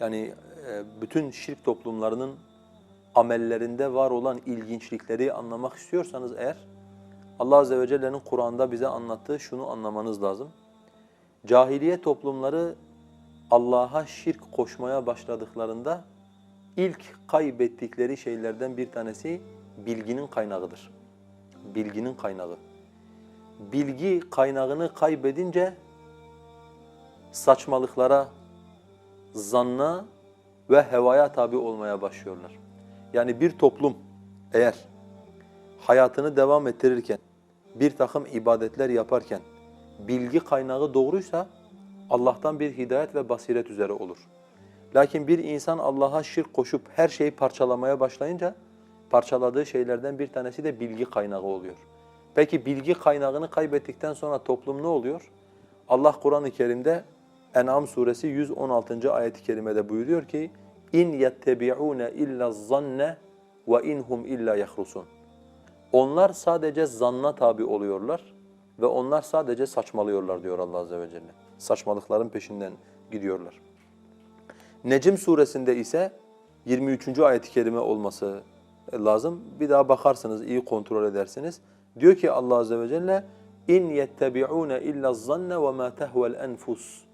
yani e, bütün şirk toplumlarının amellerinde var olan ilginçlikleri anlamak istiyorsanız eğer Allah Azze ve Celle'nin Kur'an'da bize anlattığı şunu anlamanız lazım. Cahiliye toplumları Allah'a şirk koşmaya başladıklarında ilk kaybettikleri şeylerden bir tanesi bilginin kaynağıdır. Bilginin kaynağı. Bilgi kaynağını kaybedince saçmalıklara, zanna ve hevaya tabi olmaya başlıyorlar. Yani bir toplum eğer hayatını devam ettirirken, bir takım ibadetler yaparken bilgi kaynağı doğruysa Allah'tan bir hidayet ve basiret üzere olur. Lakin bir insan Allah'a şirk koşup her şeyi parçalamaya başlayınca parçaladığı şeylerden bir tanesi de bilgi kaynağı oluyor. Peki bilgi kaynağını kaybettikten sonra toplum ne oluyor? Allah Kur'an-ı Kerim'de En'am suresi 116. ayet-i kerimede buyuruyor ki in yettebi'une illa zanne ve inhum illa yahrusun. Onlar sadece zanna tabi oluyorlar ve onlar sadece saçmalıyorlar diyor Allah azze ve celle. Saçmalıkların peşinden gidiyorlar. Necm suresinde ise 23. ayet-i kerime olması lazım. Bir daha bakarsınız, iyi kontrol edersiniz. Diyor ki Allah azze ve celle in yettebi'une illa zanne ve ma tehvel enfus.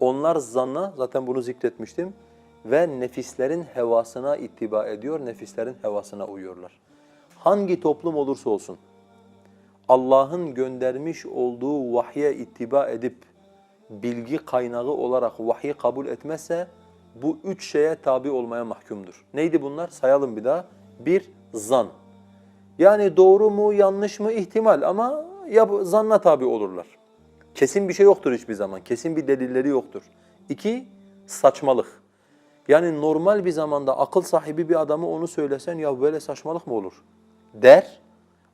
Onlar zanna zaten bunu zikretmiştim ve nefislerin hevasına ittiba ediyor, nefislerin hevasına uyuyorlar. Hangi toplum olursa olsun Allah'ın göndermiş olduğu vahye ittiba edip bilgi kaynağı olarak vahyi kabul etmezse bu üç şeye tabi olmaya mahkumdur. Neydi bunlar? Sayalım bir daha. Bir, zan. Yani doğru mu, yanlış mı ihtimal ama ya zanna tabi olurlar. Kesin bir şey yoktur hiçbir zaman. Kesin bir delilleri yoktur. İki, saçmalık. Yani normal bir zamanda akıl sahibi bir adamı onu söylesen ya böyle saçmalık mı olur der.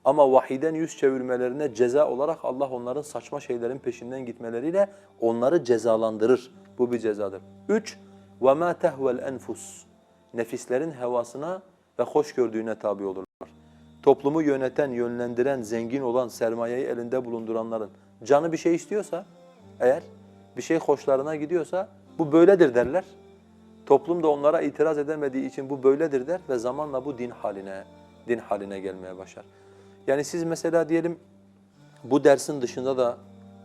Ama vahiden yüz çevirmelerine ceza olarak Allah onların saçma şeylerin peşinden gitmeleriyle onları cezalandırır. Bu bir cezadır. Üç, وَمَا تَهْوَ الْاَنْفُسِ Nefislerin hevasına ve hoş gördüğüne tabi olurlar. Toplumu yöneten, yönlendiren, zengin olan, sermayeyi elinde bulunduranların canı bir şey istiyorsa, eğer bir şey hoşlarına gidiyorsa bu böyledir derler. Toplum da onlara itiraz edemediği için bu böyledir der ve zamanla bu din haline, din haline gelmeye başlar. Yani siz mesela diyelim bu dersin dışında da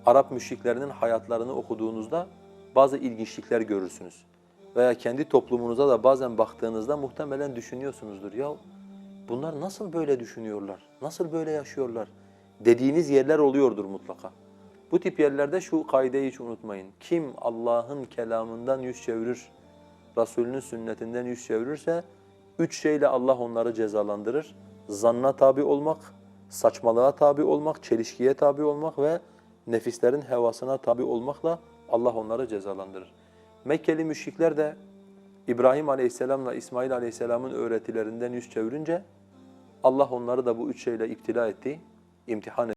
Arap müşriklerinin hayatlarını okuduğunuzda bazı ilginçlikler görürsünüz. Veya kendi toplumunuza da bazen baktığınızda muhtemelen düşünüyorsunuzdur. Ya bunlar nasıl böyle düşünüyorlar? Nasıl böyle yaşıyorlar? Dediğiniz yerler oluyordur mutlaka. Bu tip yerlerde şu kaideyi hiç unutmayın. Kim Allah'ın kelamından yüz çevirir, Resulünün sünnetinden yüz çevirirse üç şeyle Allah onları cezalandırır. Zanna tabi olmak, saçmalığa tabi olmak, çelişkiye tabi olmak ve nefislerin hevasına tabi olmakla Allah onları cezalandırır. Mekkeli müşrikler de İbrahim Aleyhisselam'la İsmail Aleyhisselam'ın öğretilerinden yüz çevirince Allah onları da bu üç şeyle iptila etti, imtihan etti.